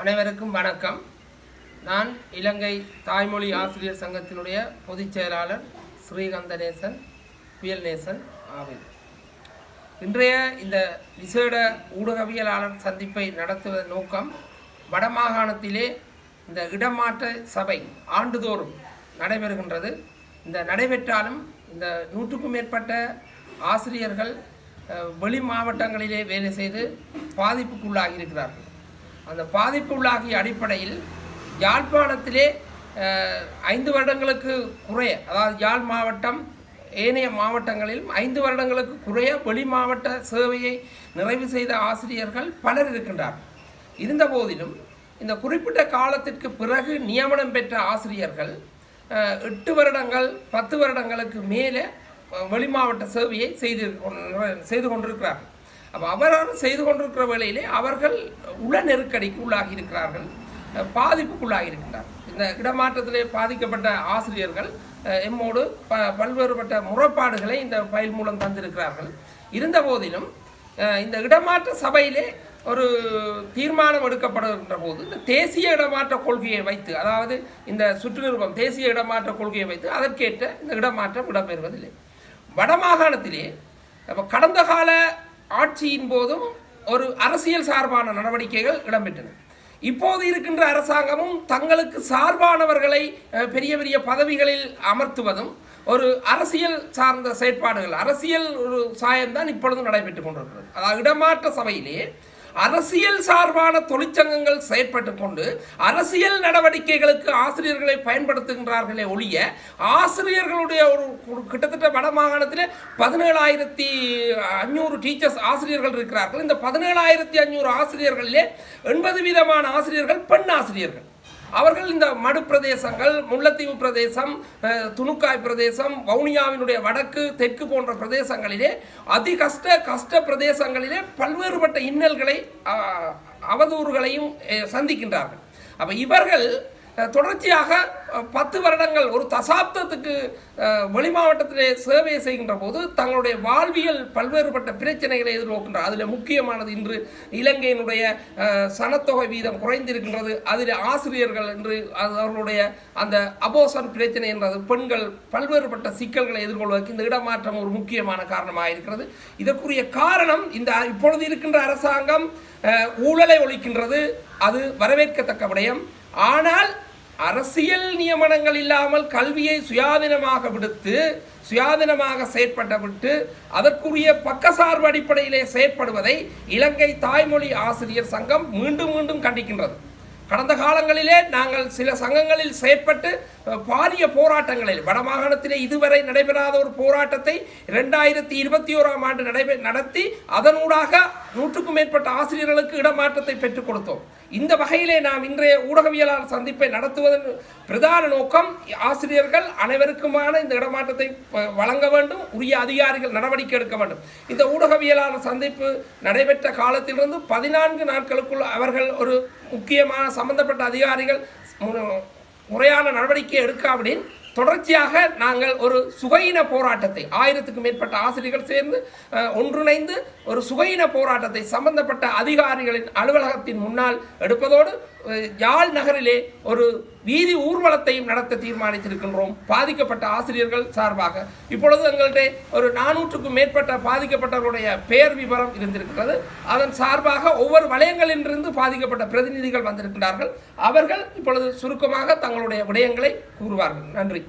அனைவருக்கும் வணக்கம். நான் இலங்கை தாய்மொழி ஆசிரியர் சங்கத்தினுடைய பொதுச் செயலாளர் ஸ்ரீகந்தநேசன் புயல்நேசன் ஆவேன். இன்றைய இந்த விசேட ஊடகவியலாளர் சந்திப்பை நடத்துவதன் நோக்கம் வடமாகாணத்திலே இந்த இடமாற்ற சபை ஆண்டுதோறும் நடைபெறுகின்றது. இந்த நடைபெற்றாலும் இந்த நூற்றுக்கும் மேற்பட்ட ஆசிரியர்கள் வெளி மாவட்டங்களிலே வேலை செய்து பாதிப்புக்குள்ளாகி இருக்கிறார்கள். அந்த பாதிப்புள்ளாகிய அடிப்படையில் யாழ்ப்பாணத்திலே ஐந்து வருடங்களுக்கு குறைய அதாவது யாழ் மாவட்டம் ஏனைய மாவட்டங்களிலும் ஐந்து வருடங்களுக்கு குறைய வெளி மாவட்ட சேவையை நிறைவு செய்த ஆசிரியர்கள் பலர் இருக்கின்றார்கள். இருந்த போதிலும் இந்த குறிப்பிட்ட காலத்திற்கு பிறகு நியமனம் பெற்ற ஆசிரியர்கள் எட்டு வருடங்கள் பத்து வருடங்களுக்கு மேலே வெளி மாவட்ட சேவையை செய்து செய்து கொண்டிருக்கிறார்கள். அப்போ அவரால் செய்து கொண்டிருக்கிற வேளையிலே அவர்கள் உள நெருக்கடிக்கு உள்ளாகி இருக்கிறார்கள் பாதிப்புக்குள்ளாகி இருக்கின்றார்கள் இந்த இடமாற்றத்திலே பாதிக்கப்பட்ட ஆசிரியர்கள் எம்மோடு ப பல்வேறுபட்ட முறைப்பாடுகளை இந்த ஃபைல் மூலம் தந்திருக்கிறார்கள். இருந்த போதிலும் இந்த இடமாற்ற சபையிலே ஒரு தீர்மானம் எடுக்கப்படுகின்ற போது இந்த தேசிய இடமாற்ற கொள்கையை வைத்து அதாவது இந்த சுற்று நிறுவனம் தேசிய இடமாற்ற கொள்கையை வைத்து அதற்கேற்ற இந்த இடமாற்றம் இடம்பெறுவதில்லை. வடமாகாணத்திலே அப்ப கடந்த கால ஆட்சியின் போதும் ஒரு அரசியல் சார்பான நடவடிக்கைகள் இடம்பெற்றன. இப்போது இருக்கின்ற அரசாங்கமும் தங்களுக்கு சார்பானவர்களை பெரிய பெரிய பதவிகளில் அமர்த்துவதும் ஒரு அரசியல் சார்ந்த செயற்பாடுகள் அரசியல் ஒரு சாயம்தான் இப்பொழுது நடைபெற்றுக் கொண்டிருக்கிறது. அதாவது இடமாற்ற சபையிலே அரசியல் சார்பான தொழிற்சங்கங்கள் செயற்பட்டு கொண்டு அரசியல் நடவடிக்கைகளுக்கு ஆசிரியர்களை பயன்படுத்துகின்றார்களே ஒழிய ஆசிரியர்களுடைய ஒரு ஒரு கிட்டத்தட்ட வட மாகாணத்தில் பதினேழாயிரத்தி அஞ்சூறு டீச்சர்ஸ் ஆசிரியர்கள் இருக்கிறார்கள். இந்த பதினேழாயிரத்தி அஞ்சூறு ஆசிரியர்களிலே எண்பது விதமான ஆசிரியர்கள் பெண் ஆசிரியர்கள். அவர்கள் இந்த மடு பிரதேசங்கள் முல்லைத்தீவு பிரதேசம் துணுக்காய் பிரதேசம் வவுனியாவினுடைய வடக்கு தெற்கு போன்ற பிரதேசங்களிலே அதி கஷ்ட கஷ்ட பிரதேசங்களிலே பல்வேறுபட்ட இன்னல்களை அவதூறுகளையும் சந்திக்கின்றார்கள். அப்போ இவர்கள் தொடர்ச்சியாக பத்து வருடங்கள் ஒரு தசாப்தத்துக்கு வெளி மாவட்டத்திலே சேவை செய்கின்ற போது தங்களுடைய வாழ்வியல் பல்வேறுபட்ட பிரச்சனைகளை எதிர்நோக்கின்றார் அதில் முக்கியமானது இன்று இலங்கையினுடைய சனத்தொகை வீதம் குறைந்திருக்கின்றது. அதில் ஆசிரியர்கள் என்று அது அவர்களுடைய அந்த அபோசன் பிரச்சனை என்றது பெண்கள் பல்வேறுபட்ட சிக்கல்களை எதிர்கொள்வதற்கு இந்த இடமாற்றம் ஒரு முக்கியமான காரணமாக இருக்கிறது. இதற்குரிய காரணம் இந்த இப்பொழுது இருக்கின்ற அரசாங்கம் ஊழலை ஒழிக்கின்றது. அது வரவேற்கத்தக்க விடயம். ஆனால் அரசியல் நியமனங்கள் இல்லாமல் கல்வியை சுயாதீனமாக விடுத்து சுயாதீனமாக செயற்பட விட்டு அதற்குரிய பக்கசார்பு அடிப்படையிலே செயற்படுவதை இலங்கை தாய்மொழி ஆசிரியர் சங்கம் மீண்டும் மீண்டும் கண்டிக்கின்றது. கடந்த காலங்களிலே நாங்கள் சில சங்கங்களில் செயற்பட்டு பாரிய போராட்டங்களில் வடமாகாணத்திலே இதுவரை நடைபெறாத ஒரு போராட்டத்தை இரண்டாயிரத்தி இருபத்தி ஓராம் ஆண்டு நடைபெ நடத்தி அதனூடாக நூற்றுக்கும் மேற்பட்ட ஆசிரியர்களுக்கு இடமாற்றத்தை பெற்றுக் கொடுத்தோம். இந்த வகையிலே நாம் இன்றைய ஊடகவியலாளர் சந்திப்பை நடத்துவதன் பிரதான நோக்கம் ஆசிரியர்கள் அனைவருக்குமான இந்த இடமாற்றத்தை வழங்க வேண்டும் உரிய அதிகாரிகள் நடவடிக்கை எடுக்க வேண்டும். இந்த ஊடகவியலாளர் சந்திப்பு நடைபெற்ற காலத்திலிருந்து பதினான்கு நாட்களுக்குள் அவர்கள் ஒரு முக்கியமான சம்பந்தப்பட்ட அதிகாரிகள் முறையான நடவடிக்கை எடுக்காவிடின் தொடர்ச்சியாக நாங்கள் ஒரு சுகையின போராட்டத்தை ஆயிரத்துக்கும் மேற்பட்ட ஆசிரியர்கள் சேர்ந்து ஒன்றிணைந்து ஒரு சுகையின போராட்டத்தை சம்பந்தப்பட்ட அதிகாரிகளின் அலுவலகத்தின் முன்னால் எடுப்பதோடு யாழ் நகரிலே ஒரு வீதி ஊர்வலத்தையும் நடத்த தீர்மானித்திருக்கின்றோம். பாதிக்கப்பட்ட ஆசிரியர்கள் சார்பாக. இப்பொழுது எங்கள்கிட்ட ஒரு நானூற்றுக்கும் மேற்பட்ட பாதிக்கப்பட்டவர்களுடைய பெயர் விவரம் இருந்திருக்கிறது அதன் சார்பாக ஒவ்வொரு வலயங்களிலிருந்து பாதிக்கப்பட்ட பிரதிநிதிகள் வந்திருக்கிறார்கள் அவர்கள் இப்பொழுது சுருக்கமாக தங்களுடைய விடயங்களை கூறுவார்கள். நன்றி.